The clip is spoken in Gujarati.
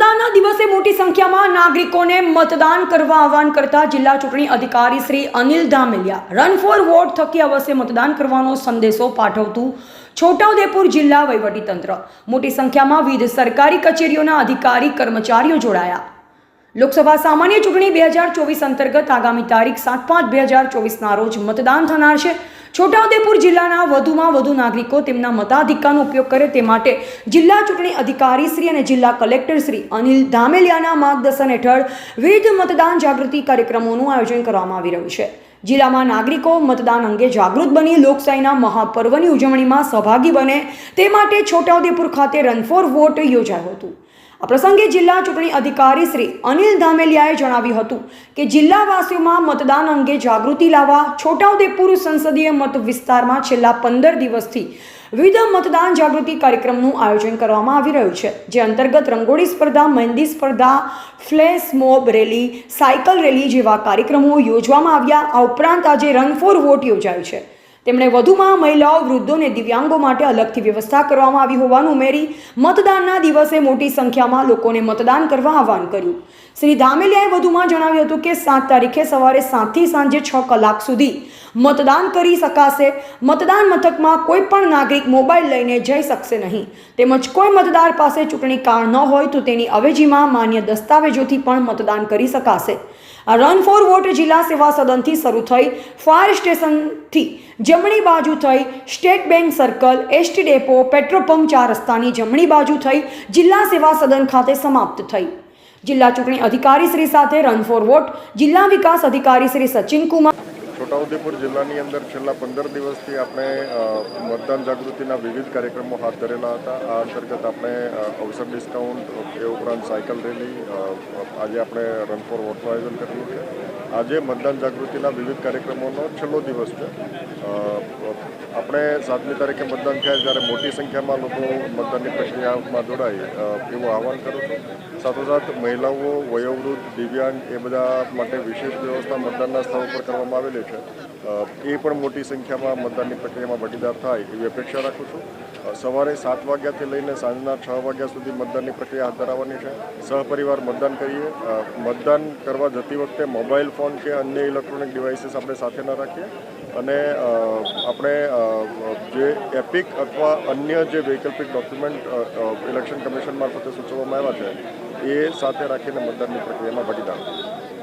મોટી સંખ્યામાં નાગરિકોને મતદાન કરવા આહવાન કરતા જિલ્લા ચૂંટણી અધિકારી Shri Anil Dhameliya. Run for vote થકી અવશ્ય મતદાન કરવાનો સંદેશો પાઠવતું છોટાઉદેપુર જિલ્લા વહીવટીતંત્ર. મોટી સંખ્યામાં વિવિધ સરકારી કચેરીઓના અધિકારી, કર્મચારીઓ જોડાયા. લોકસભા સામાન્ય ચૂંટણી બે હજાર ચોવીસ અંતર્ગત આગામી તારીખ સાત પાંચ બે હજાર ચોવીસના રોજ મતદાન થનાર છે. છોટાઉદેપુર જિલ્લાના વધુમાં વધુ નાગરિકો તેમના મતાધિકારનો ઉપયોગ કરે તે માટે જિલ્લા ચૂંટણી અધિકારી શ્રી અને જિલ્લા કલેક્ટર શ્રી અનિલ ધામેલિયાના માર્ગદર્શન હેઠળ વિવિધ મતદાન જાગૃતિ કાર્યક્રમોનું આયોજન કરવામાં આવી રહ્યું છે. જિલ્લામાં નાગરિકો મતદાન અંગે જાગૃત બની લોકશાહીના મહાપર્વની ઉજવણીમાં સહભાગી બને તે માટે છોટાઉદેપુર ખાતે રન ફોર વોટ યોજાયું હતું. આ પ્રસંગે જિલ્લા ચૂંટણી અધિકારી શ્રી અનિલ ધામેલિયાએ જણાવ્યું હતું કે જિલ્લાવાસીઓમાં મતદાન અંગે જાગૃતિ લાવવા છોટાઉદેપુર સંસદીય મત વિસ્તારમાં છેલ્લા પંદર દિવસથી વિવિધ મતદાન જાગૃતિ કાર્યક્રમનું આયોજન કરવામાં આવી રહ્યું છે, જે અંતર્ગત રંગોળી સ્પર્ધા, મહેંદી સ્પર્ધા, flash mob rally, cycle rally જેવા કાર્યક્રમો યોજવામાં આવ્યા. આ ઉપરાંત આજે રન ફોર વોટ યોજાયું છે. તેમણે વધુમાં મહિલાઓ વૃદ્ધો અને દિવ્યાંગો માટે અલગથી વ્યવસ્થા કરવામાં આવી હોવાનું ઉમેરી મતદાનના દિવસે મોટી સંખ્યામાં લોકોને મતદાન કરવા આહવાન કર્યું. શ્રી ધામેલિયાએ વધુમાં જણાવ્યું હતું કે સાત તારીખે સવારે સાતથી સાંજે છ કલાક સુધી મતદાન કરી શકાશે. મતદાન મથકમાં કોઈ પણ નાગરિક મોબાઈલ લઈને જઈ શકશે નહીં. તેમજ કોઈ મતદાર પાસે ચૂંટણી કાર્ડ ન હોય તો તેની અવેજીમાં માન્ય દસ્તાવેજોથી પણ મતદાન કરી શકાશે. રન ફોર વોટ જિલ્લા સેવા સદનથી શરૂ થઈ ફાયર સ્ટેશનથી જમણી બાજુ થઈ state bank circle, ST depot, petrol pump ચાર રસ્તાની જમણી બાજુ થઈ જિલ્લા સેવા સદન ખાતે સમાપ્ત થઈ. જિલ્લા ચૂંટણી અધિકારી શ્રી સાથે રન ફોર વોટ જિલ્લા વિકાસ અધિકારી શ્રી સચિન કુમાર છોટાઉદેપુર જિલ્લાની અંદર છેલ્લા પંદર દિવસથી આપણે મતદાન જાગૃતિના વિવિધ કાર્યક્રમો હાથ ધરેલા હતા. આ અંતર્ગત આપણે અવસર ડિસ્કાઉન્ટ એ ઉપરાંત સાયકલ રેલી આજે આપણે રન ફોર વોટનું આયોજન કર્યું છે. આજે મતદાન જાગૃતિના વિવિધ કાર્યક્રમોનો છેલ્લો દિવસ છે. આપણે સાતમી તારીખે મતદાન થયા જ્યારે મોટી સંખ્યામાં લોકો મતદાનની પ્રક્રિયામાં જોડાય એવું આહવાન કરું છું. સાથોસાથ મહિલાઓ, વયોવૃદ્ધ, દિવ્યાંગ એ બધા માટે વિશેષ વ્યવસ્થા મતદાનના સ્થળ ઉપર કરવામાં આવેલી છે. એ પણ મોટી સંખ્યામાં મતદાનની પ્રક્રિયામાં ભાગીદાર થાય એવી અપેક્ષા રાખું છું. સવારે સાત વાગ્યાથી લઈને સાંજના છ વાગ્યા સુધી મતદાનની પ્રક્રિયા હાથ ધરાવવાની છે. સહપરિવાર મતદાન કરીએ. મતદાન કરવા જતી વખતે મોબાઈલ ફોન કે અન્ય ઇલેક્ટ્રોનિક ડિવાઇસીસ આપણે સાથે ન રાખીએ. અને આપણે જે એપિક અથવા અન્ય જે વૈકલ્પિક ડોક્યુમેન્ટ ઇલેક્શન કમિશન મારફતે સૂચવવામાં આવ્યા છે, એ સાથે રાખીને મતદાનની પ્રક્રિયામાં થઈએ.